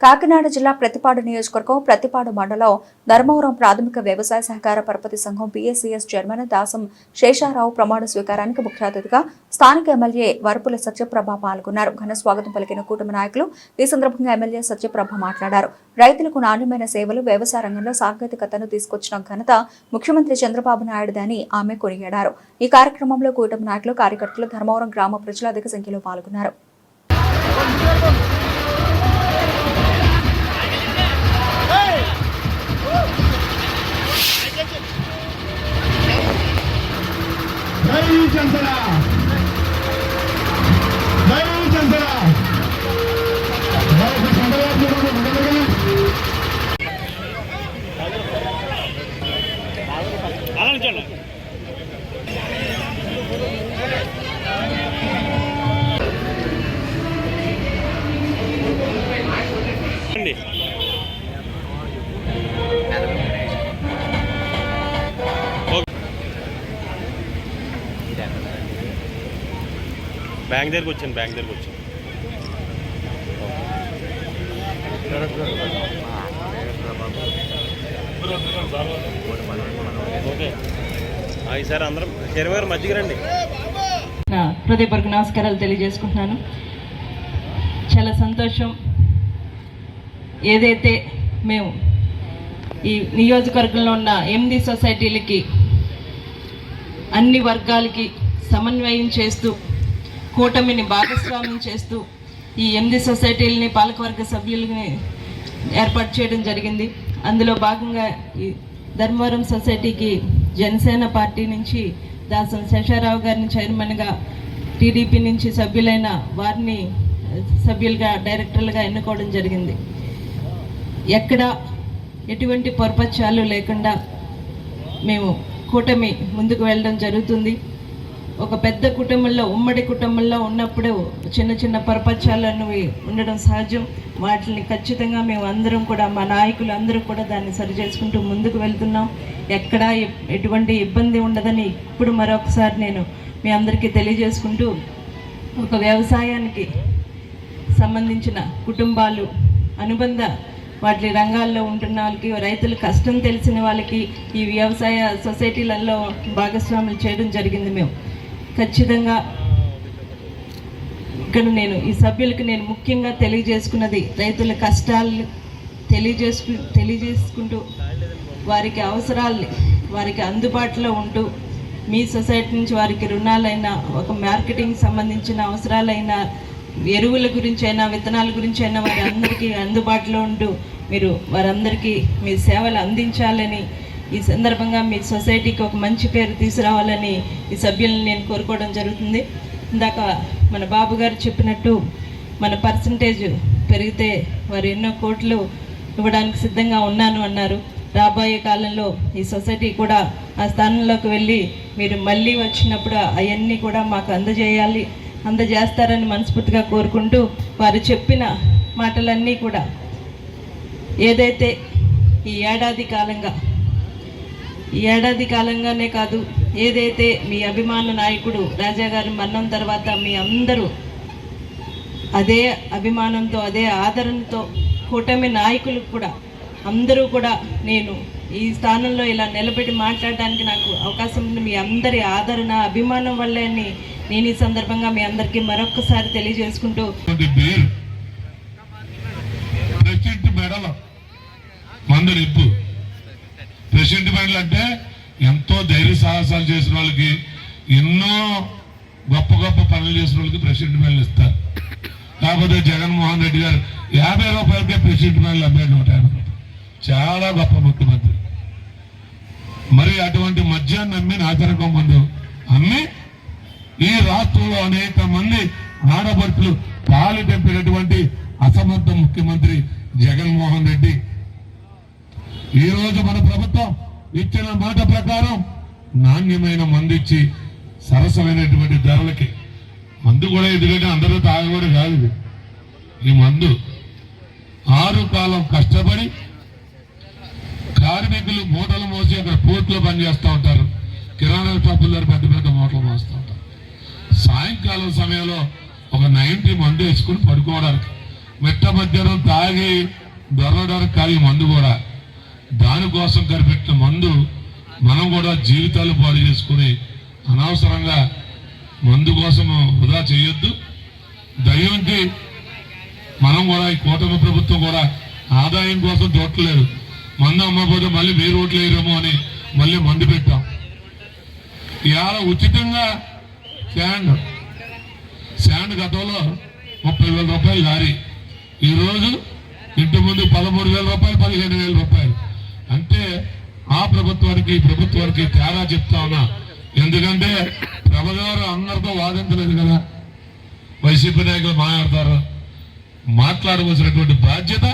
కాకినాడ జిల్లా ప్రతిపాడు నియోజకవర్గం ప్రతిపాడు మండలం ధర్మవరం ప్రాథమిక వ్యవసాయ సహకార పరపతి సంఘం పిఎస్సిఎస్ చైర్మన్ దాసం శేషారావు ప్రమాణ స్వీకారానికి ముఖ్య అతిథిగా స్థానిక ఎమ్మెల్యే వరపుల సత్యప్రభ పాల్గొన్నారు. ఘన స్వాగతం పలికిన కూటమి నాయకులు ఈ సందర్భంగా ఎమ్మెల్యే సత్యప్రభ మాట్లాడారు. రైతులకు నాణ్యమైన సేవలు వ్యవసాయ రంగంలో సాంకేతికతను తీసుకొచ్చిన ఘనత ముఖ్యమంత్రి చంద్రబాబు నాయుడుదని ఆమె కొనియాడారు. ఈ కార్యక్రమంలో కూటమి నాయకులు కార్యకర్తలు ధర్మవరం గ్రామ ప్రజలు అధిక సంఖ్యలో పాల్గొన్నారు. జనసేన బ్యాంక్ దగ్గరికి వచ్చాను బ్యాంక్ దగ్గరికి వచ్చాను. ఓకే. ఈసారి అందరం శనివారం రండి. నా హృదయపూర్వక నమస్కారాలు తెలియజేసుకుంటున్నాను. చాలా సంతోషం. ఏదైతే మేము ఈ నియోజకవర్గంలో ఉన్న ఎనిమిది సొసైటీలకి అన్ని వర్గాలకి సమన్వయం చేస్తూ కూటమిని భాగస్వామ్యం చేస్తూ ఈ ఎనిమిది సొసైటీలని పాలకవర్గ సభ్యులని ఏర్పాటు చేయడం జరిగింది. అందులో భాగంగా ఈ ధర్మవరం సొసైటీకి జనసేన పార్టీ నుంచి దాసం శేషారావు గారిని చైర్మన్గా టీడీపీ నుంచి సభ్యులైన వారిని సభ్యులుగా డైరెక్టర్లుగా ఎన్నుకోవడం జరిగింది. ఎక్కడ ఎటువంటి పొరపచ్చాలు లేకుండా మేము కూటమి ముందుకు వెళ్ళడం జరుగుతుంది. ఒక పెద్ద కుటుంబంలో ఉమ్మడి కుటుంబంలో ఉన్నప్పుడు చిన్న చిన్న పొరపచ్చాలు అనేవి ఉండడం సహజం. వాటిని ఖచ్చితంగా మేము అందరం కూడా మా నాయకులు అందరూ కూడా దాన్ని సరిచేసుకుంటూ ముందుకు వెళ్తున్నాం. ఎక్కడా ఎటువంటి ఇబ్బంది ఉండదని ఇప్పుడు మరొకసారి నేను మీ అందరికీ తెలియజేసుకుంటూ ఒక వ్యవసాయానికి సంబంధించిన కుటుంబాలు అనుబంధ వాటి రంగాల్లో ఉంటున్న వాళ్ళకి రైతుల కష్టం తెలిసిన వాళ్ళకి ఈ వ్యవసాయ సొసైటీలలో భాగస్వాములు చేయడం జరిగింది మేము. ఖచ్చితంగా ఇక్కడ నేను ఈ సభ్యులకు నేను ముఖ్యంగా తెలియజేసుకున్నది రైతుల కష్టాలు తెలియజేసుకు తెలియజేసుకుంటూ వారికి అవసరాలని వారికి అందుబాటులో ఉంటూ మీ సొసైటీ నుంచి వారికి రుణాలైనా ఒక మార్కెటింగ్ సంబంధించిన అవసరాలైనా ఎరువుల గురించి అయినా విత్తనాల గురించి అయినా వారి అందరికీ అందుబాటులో ఉంటూ మీరు వారందరికీ మీ సేవలు అందించాలని ఈ సందర్భంగా మీ సొసైటీకి ఒక మంచి పేరు తీసుకురావాలని ఈ సభ్యులను నేను కోరుకోవడం జరుగుతుంది. ఇందాక మన బాబు గారు చెప్పినట్టు మన పర్సంటేజ్ పెరిగితే వారు ఎన్నో కోట్లు ఇవ్వడానికి సిద్ధంగా ఉన్నాను అన్నారు. రాబోయే కాలంలో ఈ సొసైటీ కూడా ఆ స్థానంలోకి వెళ్ళి మీరు మళ్ళీ వచ్చినప్పుడు అవన్నీ కూడా మాకు అందజేయాలి అందజేస్తారని మనస్ఫూర్తిగా కోరుకుంటూ వారు చెప్పిన మాటలన్నీ కూడా ఏదైతే ఈ ఏడాది కాలంగా ఏడాది కాలంగానే కాదు ఏదైతే మీ అభిమాన నాయకుడు రాజా గారి మరణం తర్వాత మీ అందరూ అదే అభిమానంతో అదే ఆదరణతో కూటమి నాయకులు కూడా అందరూ కూడా నేను ఈ స్థానంలో ఇలా నిలబెట్టి మాట్లాడడానికి నాకు అవకాశం ఉంది. మీ అందరి ఆదరణ అభిమానం వల్లే అని నేను ఈ సందర్భంగా మీ అందరికీ మరొకసారి తెలియజేసుకుంటూ ఉన్నటువంటి ప్రెసిడెంట్ మెడల్ అంటే ఎంతో ధైర్య సాహసాలు చేసిన వాళ్ళకి ఎన్నో గొప్ప గొప్ప పనులు చేసిన వాళ్ళకి ప్రెసిడెంట్ మెడల్ ఇస్తారు. కాకపోతే జగన్మోహన్ రెడ్డి గారు యాభై రూపాయలకే ప్రెసిడెంట్ మెడల్ అమ్మాడు నూట యాభై చాలా గొప్ప ముఖ్యమంత్రి. మరి అటువంటి మద్యాన్ని అమ్మి నాచరకం ముందు అమ్మి ఈ రాష్ట్రంలో అనేక మంది ఆడపడుచులు పాలు తెంపినటువంటి అసమర్థ ముఖ్యమంత్రి జగన్మోహన్ రెడ్డి ఈ రోజు మన ప్రభుత్వం ఇచ్చిన మాట ప్రకారం నాణ్యమైన మందు ఇచ్చి సరసమైనటువంటి ధరలకి మందు కూడా ఎందుకంటే అందరూ తాగకూడదు కాదు ఈ మందు ఆరు కాలం కష్టపడి కార్మికులు మూటలు మోసి అక్కడ పోర్టులో పనిచేస్తూ ఉంటారు. కిరాణా షాపుల పెద్ద పెద్ద మూటలు మోస్తూ ఉంటారు. సాయంకాలం సమయంలో ఒక నైన్టీ మందు వేసుకుని పడుకోవడానికి. మెట్ట మధ్యాహ్నం తాగి దొరలడానికి కాదు మందు కూడా. దానికోసం కనిపెట్టిన మందు మనం కూడా జీవితాలు పాడు చేసుకుని అనవసరంగా మందు కోసం వృధా చేయొద్దు. దయ్యంకి మనం కూడా ఈ కూటమి ప్రభుత్వం కూడా ఆదాయం కోసం చూడట్లేదు మందు అమ్మకపోతే మళ్ళీ మీరు ఓట్లు వేయరేమో అని మళ్ళీ మందు పెట్టాం. ఇవాళ ఉచితంగా శాండ్ శాండ్ గతంలో ముప్పై వేల రూపాయలు లారీ ఈరోజు ఇంటి ముందు పదమూడు వేల రూపాయలు పదిహేను వేల రూపాయలు. ప్రభుత్వానికి ఈ ప్రభుత్వానికి తేడా చెప్తా ఉన్నా. ఎందుకంటే ప్రభుగారు అందరితో వాదించలేదు కదా. వైసీపీ నాయకులు మాట్లాడతారు. మాట్లాడవలసినటువంటి బాధ్యత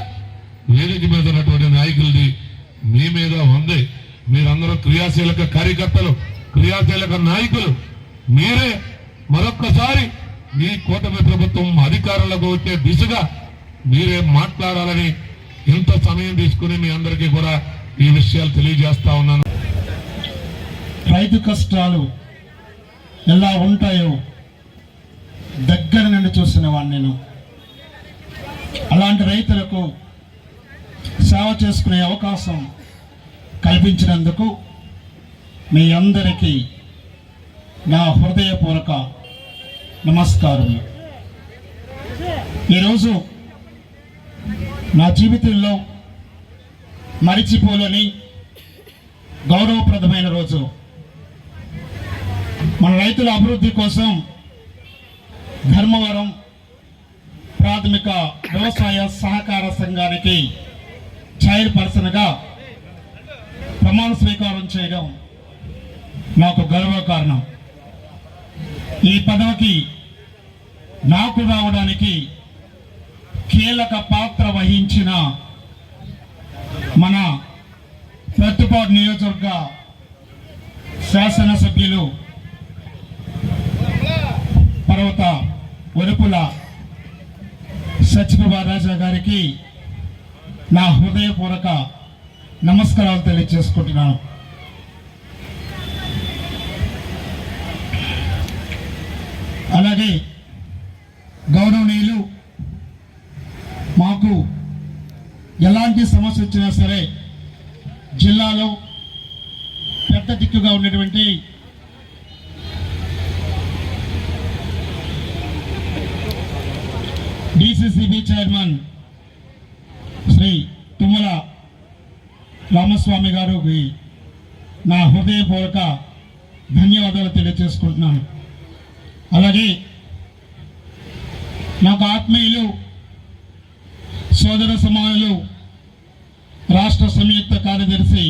వేదిక మీద ఉన్నటువంటి నాయకులది మీ మీద ఉంది. మీరందరూ క్రియాశీలక కార్యకర్తలు క్రియాశీలక నాయకులు. మీరే మరొక్కసారి మీ కూటమి ప్రభుత్వం అధికారంలోకి వచ్చే దిశగా మీరే మాట్లాడాలని ఇంత సమయం తీసుకుని మీ అందరికీ కూడా ఈ విషయాలు తెలియజేస్తా ఉన్నాను. రైతు కష్టాలు ఎలా ఉంటాయో దగ్గర నుండి చూసిన వాడిని నేను. అలాంటి రైతులకు సేవ చేసుకునే అవకాశం కల్పించినందుకు మీ అందరికీ నా హృదయపూర్వక నమస్కారం ఈరోజు నా జీవితంలో మరిచిపోలేని గౌరవప్రదమైన రోజు. మన రైతుల అభివృద్ధి కోసం ధర్మవరం ప్రాథమిక వ్యవసాయ సహకార సంఘానికి చైర్పర్సన్గా ప్రమాణ స్వీకారం చేయడం నాకు గర్వ కారణం. ఈ పదవికి నాకు రావడానికి కీలక పాత్ర వహించిన మన ప్రతిపాడు నియోజకవర్గ శాసనసభ్యులు పర్వత వరుపుల సత్యప్రభా రాజా గారికి నా హృదయపూర్వక నమస్కారాలు తెలియజేసుకుంటున్నాను. అలాగే గౌరవ వచ్చినా సరే జిల్లాలో పెద్ద దిక్కుగా ఉన్నటువంటి డిసిసిబి చైర్మన్ శ్రీ తుమ్మల రామస్వామి గారికి నా హృదయపూర్వక ధన్యవాదాలు తెలియజేసుకుంటున్నాను. అలాగే నాకు ఆత్మీయులు సోదర సమానులు రాష్ట్ర సంయుక్త కార్యదర్శి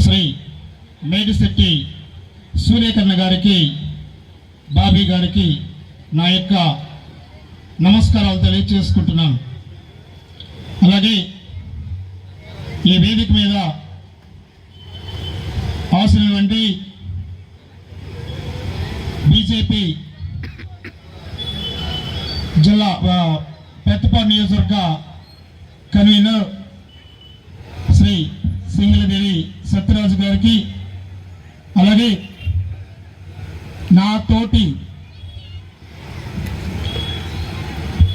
శ్రీ మేడిశెట్టి సూర్యకర్ణ గారికి బాబీ గారికి నా యొక్క నమస్కారాలు తెలియచేసుకుంటున్నాను. అలాగే ఈ వేదిక మీద అవసరమైనటువంటి బీజేపీ జిల్లా ఆ, పెద్దపాడు నియోజకవర్గ కన్వీనర్ శ్రీ సింగిలదేవి సత్యరాజు గారికి అలాగే నా తోటి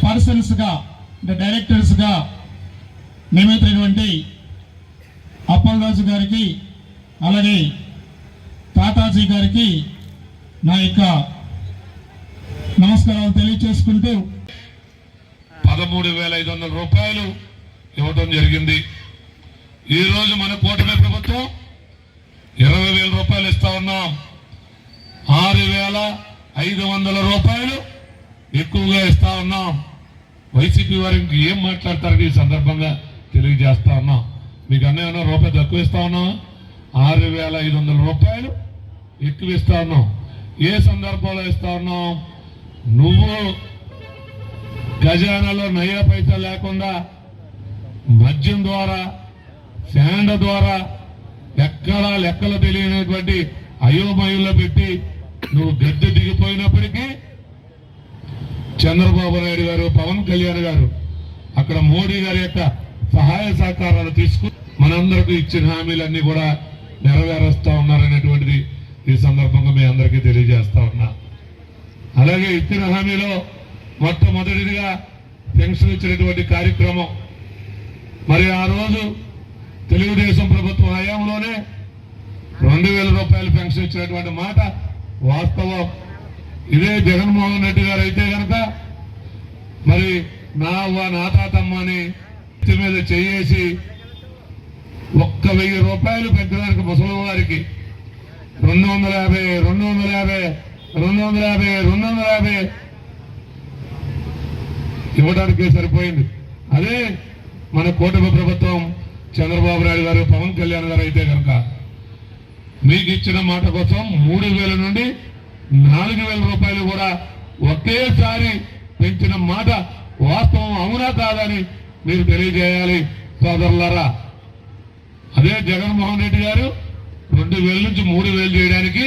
పర్సన్స్గా అంటే డైరెక్టర్స్గా నియమితులైనటువంటి అప్పలరాజు గారికి అలాగే తాతాజీ గారికి నా యొక్క నమస్కారాలు తెలియచేసుకుంటూ పదమూడు వేల ఐదు వందల రూపాయలు ఇవ్వడం జరిగింది. ఈరోజు మన కూటమి ప్రభుత్వం ఇరవై వేల రూపాయలు ఇస్తా ఉన్నాం. ఆరు వేల ఐదు వందల రూపాయలు ఎక్కువగా ఇస్తా ఉన్నాం. వైసీపీ వారికి ఏం మాట్లాడతారని ఈ సందర్భంగా తెలియజేస్తా ఉన్నాం. మీకు అన్న ఏమన్నా రూపాయలు తక్కువ ఇస్తా ఉన్నాం ఆరు వేల ఐదు వందల రూపాయలు ఎక్కువ ఇస్తా ఉన్నాం. ఏ సందర్భంలో ఇస్తా ఉన్నాం? నువ్వు ఖజానాలో నయ్య పైసా లేకుండా మద్యం ద్వారా శాండ ద్వారా ఎక్కడా లెక్కలు తెలియనటువంటి అయోమయంలో పెట్టి నువ్వు గద్దె దిగిపోయినప్పటికీ చంద్రబాబు నాయుడు గారు పవన్ కళ్యాణ్ గారు అక్కడ మోడీ గారి యొక్క సహాయ సహకారాలు తీసుకుని మనందరికీ ఇచ్చిన హామీలన్నీ కూడా నెరవేరుస్తా ఉన్నారనేటువంటిది ఈ సందర్భంగా మీ అందరికీ తెలియజేస్తా ఉన్నా. అలాగే ఇచ్చిన హామీలో మొట్టమొదటిదిగా పెన్షన్ ఇచ్చినటువంటి కార్యక్రమం. మరి ఆ రోజు తెలుగుదేశం ప్రభుత్వం హయాంలోనే రెండు వేల రూపాయలు పెన్షన్ ఇచ్చినటువంటి మాట వాస్తవం. ఇదే జగన్మోహన్ రెడ్డి గారు అయితే కనుక మరి నా అవ్వ నా తాతమ్మ అని మీద చేయేసి ఒక్క వెయ్యి రూపాయలు పెద్దదానికి ముసలి వారికి రెండు వందల యాభై రెండు వందల యాభై రెండు వందల యాభై రెండు వందల యాభై ఇవ్వడానికే సరిపోయింది. అదే మన కూటమి ప్రభుత్వం చంద్రబాబు నాయుడు గారు పవన్ కళ్యాణ్ గారు అయితే కనుక మీకు ఇచ్చిన మాట కోసం మూడు వేల నుండి నాలుగు వేల రూపాయలు కూడా ఒకేసారి పెంచిన మాట వాస్తవం అవునా కాదని మీరు తెలియజేయాలి సోదరులారా. అదే జగన్మోహన్ రెడ్డి గారు రెండు వేల నుంచి మూడు వేలు చేయడానికి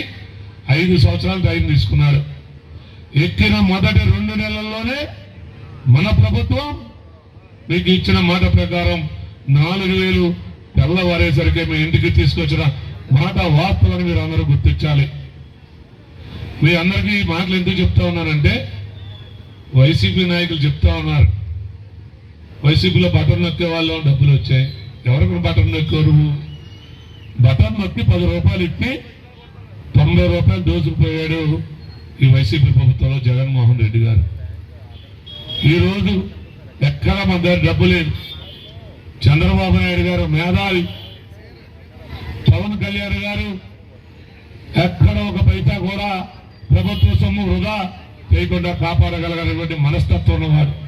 ఐదు సంవత్సరాలు టైం తీసుకున్నారు ఎక్కిన మొదటి రెండు నెలల్లోనే మన ప్రభుత్వం మీకు ఇచ్చిన మాట ప్రకారం నాలుగు వేలు తెల్లవారేసరికి మీ ఇంటికి తీసుకొచ్చిన మాట వాస్తవాన్ని మీరు అందరూ గుర్తించాలి. మీ అందరికీ ఈ మాటలు ఎందుకు చెప్తా ఉన్నానంటే వైసీపీ నాయకులు చెప్తా ఉన్నారు. వైసీపీలో బటన్ నొక్కే వాళ్ళు డబ్బులు వచ్చాయి. ఎవరికి బటన్ నొక్కారు? బటన్ నొక్కి పది రూపాయలు ఇచ్చి తొంభై రూపాయలు దోచుకుపోయాడు ఈ వైసీపీ ప్రభుత్వంలో జగన్మోహన్ రెడ్డి గారు. ఈరోజు ఎక్కడ మన దగ్గర డబ్బు లేదు. చంద్రబాబు నాయుడు గారు మేధావి. పవన్ కళ్యాణ్ గారు ఎక్కడ ఒక పైసా కూడా ప్రభుత్వ సొమ్ము వృధా చేయకుండా కాపాడగలగినటువంటి మనస్తత్వం ఉన్నవాడు.